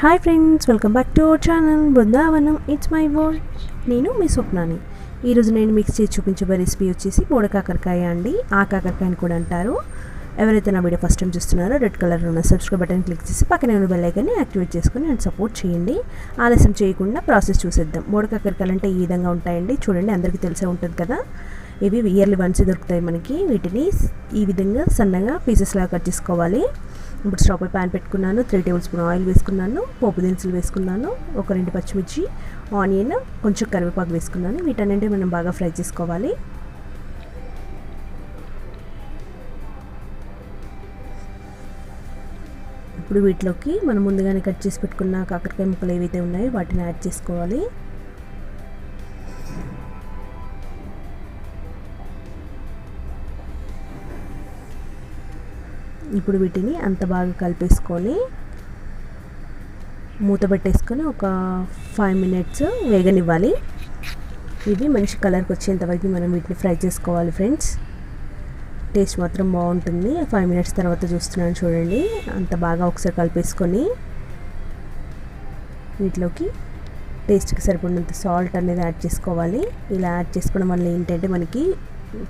Hi friends welcome back to our channel Brindavanam it's my world నేను మీ స్వప్నాని. ఈరోజు నేను మిక్స్ చేసి చూపించే రెసిపీ వచ్చేసి బోడ కాకరకాయ అండి. ఆ కాకరకాయని కూడా అంటారు. ఎవరైతే నా వీడియో ఫస్ట్ టైం చూస్తున్నారో రెడ్ కలర్ ఉన్న సబ్స్క్రైబ్ బటన్ క్లిక్ చేసి పక్కనే ఉన్న బెల్ ఐకాన్ని యాక్టివేట్ చేసుకుని అండ్ సపోర్ట్ చేయండి. ఆలస్యం చేయకుండా ప్రాసెస్ చూసేద్దాం. బోడ కాకరకాయలు అంటే ఈ విధంగా ఉంటాయండి? చూడండి అందరికీ తెలిసే ఉంటుంది కదా. ఇవి ఇయర్లీ వన్స్ దొరుకుతాయి మనకి. వీటిని ఈ విధంగా సన్నగా పీసెస్ లాగా కట్ చేసుకోవాలి. ఇప్పుడు స్టవ్ పై ప్యాన్ పెట్టుకున్నాను త్రీ టేబుల్ స్పూన్ ఆయిల్ వేసుకున్నాను పోపు దినుసులు వేసుకున్నాను ఒక రెండు పచ్చిమిర్చి ఆనియన్ కొంచెం కరివేపాకు వేసుకున్నాను. వీటన్నింటి మనం బాగా ఫ్రై చేసుకోవాలి. ఇప్పుడు వీటిలోకి మనం ముందుగానే కట్ చేసి పెట్టుకున్న కాకరకాయ ముక్కలు ఏవైతే ఉన్నాయో వాటిని యాడ్ చేసుకోవాలి. ఇప్పుడు వీటిని అంత బాగా కలిపేసుకొని మూత పెట్టేసుకొని ఒక ఫైవ్ మినిట్స్ వేగనివ్వాలి. ఇవి మంచి కలర్కి వచ్చేంతవరకు మనం వీటిని ఫ్రై చేసుకోవాలి ఫ్రెండ్స్ టేస్ట్ మాత్రం బాగుంటుంది. ఫైవ్ మినిట్స్ తర్వాత చూస్తున్నాను చూడండి. అంత బాగా ఒకసారి కలిపేసుకొని వీటిలోకి టేస్ట్కి సరిపడినంత సాల్ట్ అనేది యాడ్ చేసుకోవాలి. ఇలా యాడ్ చేసుకోవడం వల్ల ఏంటంటే మనకి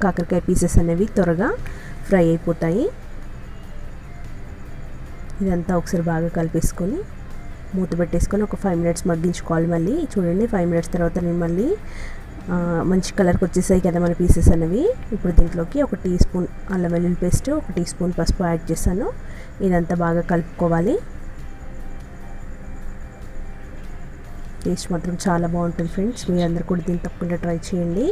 కాకరకాయ పీసెస్ అనేవి త్వరగా ఫ్రై అయిపోతాయి. ఇదంతా ఒకసారి బాగా కలిపేసుకొని మూత పెట్టేసుకొని ఒక ఫైవ్ మినిట్స్ మగ్గించుకోవాలి మళ్ళీ. చూడండి ఫైవ్ మినిట్స్ తర్వాత నేను మళ్ళీ మంచి కలర్కి వచ్చేసాయి కదా మన పీసెస్ అనేవి. ఇప్పుడు దీంట్లోకి ఒక టీ స్పూన్ అల్లం వెల్లుల్లి పేస్ట్ ఒక టీ స్పూన్ పసుపు యాడ్ చేశాను. ఇదంతా బాగా కలుపుకోవాలి. టేస్ట్ మాత్రం చాలా బాగుంటుంది ఫ్రెండ్స్ మీరందరూ కూడా దీన్ని తప్పకుండా ట్రై చేయండి.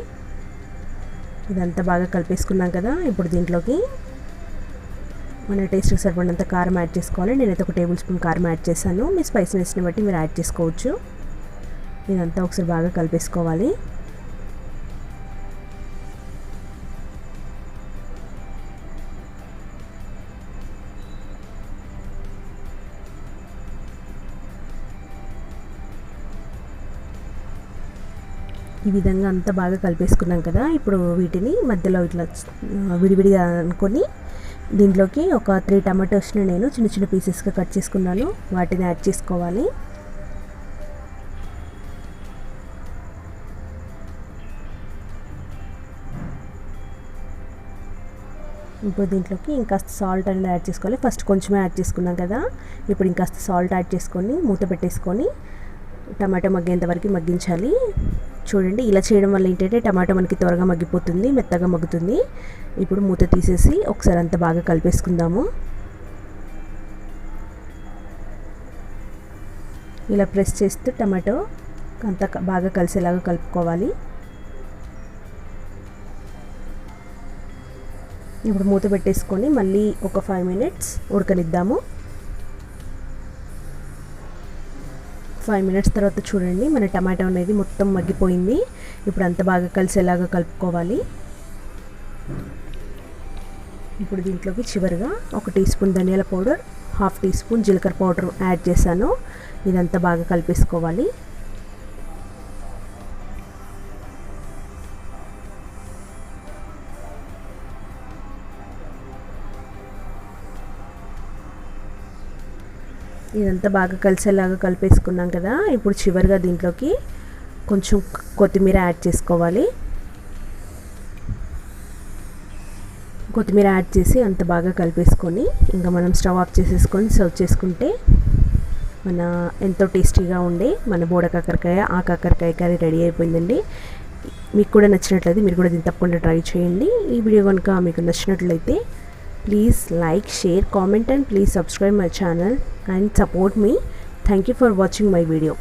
ఇదంతా బాగా కలిపేసుకున్నాం కదా ఇప్పుడు దీంట్లోకి మన టేస్ట్కి సరిపడినంత కారం యాడ్ చేసుకోవాలి. నేనైతే ఒక టేబుల్ స్పూన్ కారం యాడ్ చేశాను. మీ స్పైసీనెస్ని బట్టి మీరు యాడ్ చేసుకోవచ్చు. ఇదంతా ఒకసారి బాగా కలిపేసుకోవాలి. ఈ విధంగా అంతా బాగా కలిపేసుకున్నాం కదా. ఇప్పుడు వీటిని మధ్యలో ఇట్లా విడివిడిగా అనుకొని దీంట్లోకి ఒక త్రీ టమాటోస్ని నేను చిన్న చిన్న పీసెస్గా కట్ చేసుకున్నాను. వాటిని యాడ్ చేసుకోవాలి. ఇప్పుడు దీంట్లోకి ఇంకాస్త సాల్ట్ అనేది యాడ్ చేసుకోవాలి. ఫస్ట్ కొంచెమే యాడ్ చేసుకున్నాం కదా. ఇప్పుడు ఇంకాస్త సాల్ట్ యాడ్ చేసుకొని మూత పెట్టేసుకొని టమాటో మగ్గేంత వరకు మగ్గించాలి. చూడండి ఇలా చేయడం వల్ల ఏంటంటే టమాటో మనకి త్వరగా మగ్గిపోతుంది మెత్తగా మగ్గుతుంది. ఇప్పుడు మూత తీసేసి ఒకసారి అంత బాగా కలిపేసుకుందాము. ఇలా ప్రెస్ చేస్తూ టమాటో అంతా బాగా కలిసేలాగా కలుపుకోవాలి. ఇప్పుడు మూత పెట్టేసుకొని మళ్ళీ ఒక ఫైవ్ మినిట్స్ ఉడకనిద్దాము. ఫైవ్ మినిట్స్ తర్వాత చూడండి మన టమాటో అనేది మొత్తం మగ్గిపోయింది. ఇప్పుడు అంత బాగా కలిసేలాగా కలుపుకోవాలి. ఇప్పుడు దీంట్లోకి చివరిగా ఒక టీ స్పూన్ ధనియాల పౌడర్ హాఫ్ టీ స్పూన్ జీలకర్ర పౌడర్ యాడ్ చేశాను. ఇదంతా బాగా కలిపేసుకోవాలి. ఇదంతా బాగా కలిసేలాగా కలిపేసుకున్నాం కదా. ఇప్పుడు చివరిగా దీంట్లోకి కొంచెం కొత్తిమీర యాడ్ చేసుకోవాలి. కొత్తిమీర యాడ్ చేసి అంత బాగా కలిపేసుకొని ఇంకా మనం స్టవ్ ఆఫ్ చేసేసుకొని సర్వ్ చేసుకుంటే మన ఎంతో టేస్టీగా ఉండే మన బోడ కాకరకాయ ఆ కాకరకాయ కర్రీ రెడీ అయిపోయిందండి. మీకు కూడా నచ్చినట్లయితే మీరు కూడా దీన్ని తప్పకుండా ట్రై చేయండి. ఈ వీడియో కనుక మీకు నచ్చినట్లయితే please like share comment and please subscribe my channel and support me. Thank you for watching my video